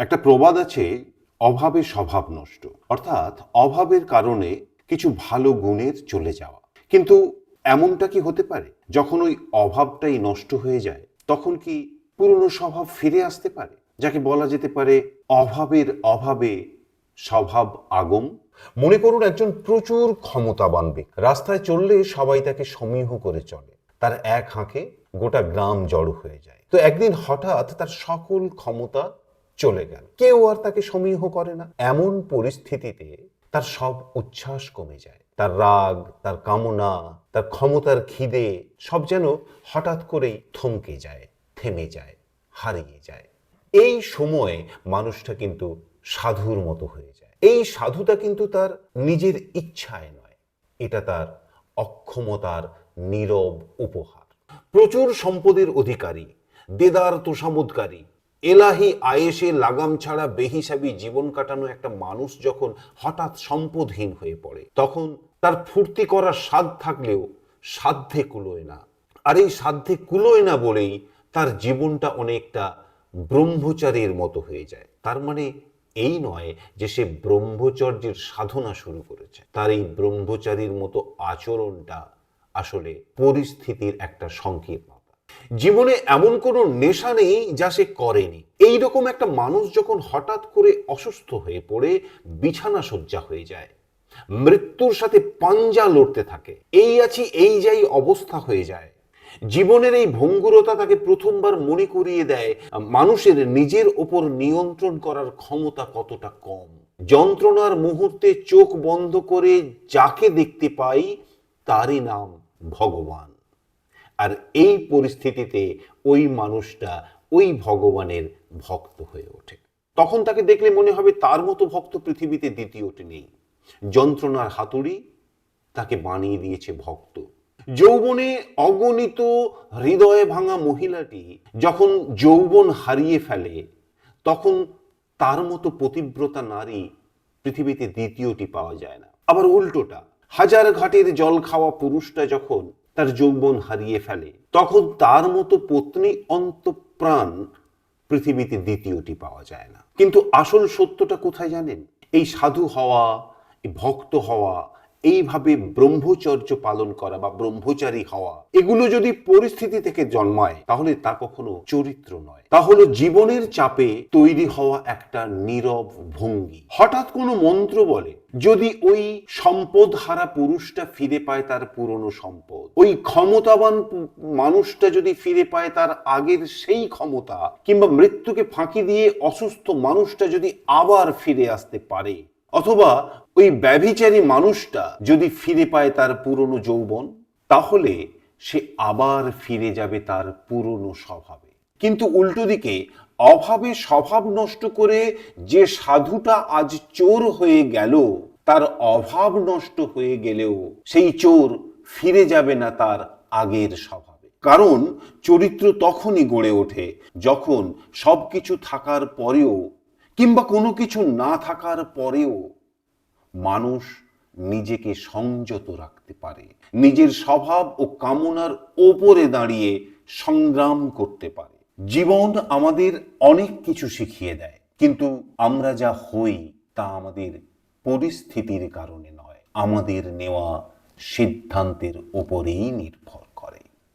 একটা প্রবাদ আছে, অভাবে স্বভাব নষ্ট। অর্থাৎ অভাবের কারণে কিছু ভালো গুণের চলে যাওয়া। কিন্তু এমনটা কি হতে পারে? যখন ওই অভাবটাই নষ্ট হয়ে যায়, তখন কি পুরনো স্বভাব ফিরে আসতে পারে? যাকে বলা যেতে পারে অভাবের অভাবে স্বভাব আগম। মনে করুন একজন প্রচুর ক্ষমতাবান ব্যক্তি। রাস্তায় চললে সবাই তাকে সমীহ করে চলে। তার এক হাঁকে গোটা গ্রাম জড়ো হয়ে যায়। তো একদিন হঠাৎ তার সকল ক্ষমতা চলে গেল। কেউ আর তাকে সমীহ করে না। এমন পরিস্থিতিতে তার সব উচ্ছ্বাস কমে যায়। তার রাগ, তার কামনা, তার ক্ষমতার খিদে সব যেন হঠাৎ করেই থমকে যায়, থেমে যায়, হারিয়ে যায়। এই সময়ে মানুষটা কিন্তু সাধুর মতো হয়ে যায়। এই সাধুতা কিন্তু তার নিজের ইচ্ছায় নয়। এটা তার অক্ষমতার নীরব উপহার। প্রচুর সম্পদের অধিকারী, দেদার তোষামোদকারী এলাহি আয়েসে লাগাম ছাড়া বেহিসাবি জীবন কাটানো একটা মানুষ যখন হঠাৎ সম্পদহীন হয়ে পড়ে, তখন তার ফুর্তি করার স্বাদ থাকলেও সাধ্যে কুলোয় না। আর এই সাধ্যে কুলোয় না বলেই তার জীবনটা অনেকটা ব্রহ্মচারীর মতো হয়ে যায়। তার মানে এই নয় যে সে ব্রহ্মচর্যের সাধনা শুরু করেছে। তার এই ব্রহ্মচারীর মতো আচরণটা আসলে পরিস্থিতির একটা সংকীর্ণতা জীবনে এমন কোনো নেশা নেই যা সে করেনি। এই রকম একটা মানুষ যখন হঠাৎ করে অসুস্থ হয়ে পড়ে, বিছানা শয্যা হয়ে যায়। মৃত্যুর সাথে পাঞ্জা লড়তে থাকে। এই আছি, এই যাই অবস্থা হয়ে যায়। জীবনের এই ভঙ্গুরতা তাকে প্রথমবার মনে করিয়ে দেয়, মানুষের নিজের ওপর নিয়ন্ত্রণ করার ক্ষমতা কতটা কম। যন্ত্রণার মুহূর্তে চোখ বন্ধ করে যাকে দেখতে পাই, তারই নাম ভগবান। আর এই পরিস্থিতিতে ওই মানুষটা ওই ভগবানের ভক্ত হয়ে ওঠে। তখন তাকে দেখলে মনে হবে তার মতো ভক্ত পৃথিবীতে দ্বিতীয়টি নেই। যন্ত্রণার হাতুড়ি তাকে বানিয়ে দিয়েছে ভক্ত। যৌবনে অগণিত হৃদয়ে ভাঙা মহিলাটি যখন যৌবন হারিয়ে ফেলে, তখন তার মতো পতিব্রতা নারী পৃথিবীতে দ্বিতীয়টি পাওয়া যায় না। আবার উল্টোটা, হাজার ঘাটের জল খাওয়া পুরুষটা যখন তার যৌবন হারিয়ে ফেলে। তখন তার মতো পত্নী অন্তপ্রাণ পৃথিবীতে দ্বিতীয়টি পাওয়া যায় না। কিন্তু আসল সত্যটা কোথায় জানেন? এই সাধু হওয়া ভক্ত হওয়া এইভাবে ব্রহ্মচর্য পালন করা বা ব্রহ্মচারী হওয়া, এগুলো যদি পরিস্থিতি থেকে জন্মায়, তাহলে তা কখনো চরিত্র নয়। তা হলো জীবনের চাপে তৈরি হওয়া একটা নীরব ভঙ্গি। হঠাৎ কোনো মন্ত্র বলে, যদি ওই সম্পদ হারা পুরুষটা ফিরে পায় তার পুরনো সম্পদ, ওই ক্ষমতাবান মানুষটা যদি ফিরে পায় তার আগের সেই ক্ষমতা, কিংবা মৃত্যুকে ফাঁকি দিয়ে অসুস্থ মানুষটা যদি আবার ফিরে আসতে পারে, অথবা ওই ব্যভিচারী মানুষটা যদি ফিরে পায় তার পুরনো যৌবন, তাহলে সে আবার ফিরে যাবে তার পুরনো স্বভাবে। কিন্তু উল্টো দিকে অভাবে স্বভাব নষ্ট করে যে সাধুটা আজ চোর হয়ে গেল, তার অভাব নষ্ট হয়ে গেলেও সেই চোর ফিরে যাবে না তার আগের স্বভাবে। কারণ চরিত্র তখনই গড়ে ওঠে যখন সবকিছু থাকার পরেও কিংবা কোনো কিছু না থাকার পরেও মানুষ নিজেকে সংযত রাখতে পারে, নিজের স্বভাব ও কামনার ওপরে দাঁড়িয়ে সংগ্রাম করতে পারে। জীবন আমাদের অনেক কিছু শিখিয়ে দেয়, কিন্তু আমরা যা হই তা আমাদের পরিস্থিতির কারণে নয়। আমাদের নেওয়া সিদ্ধান্তের ওপরেই নির্ভর।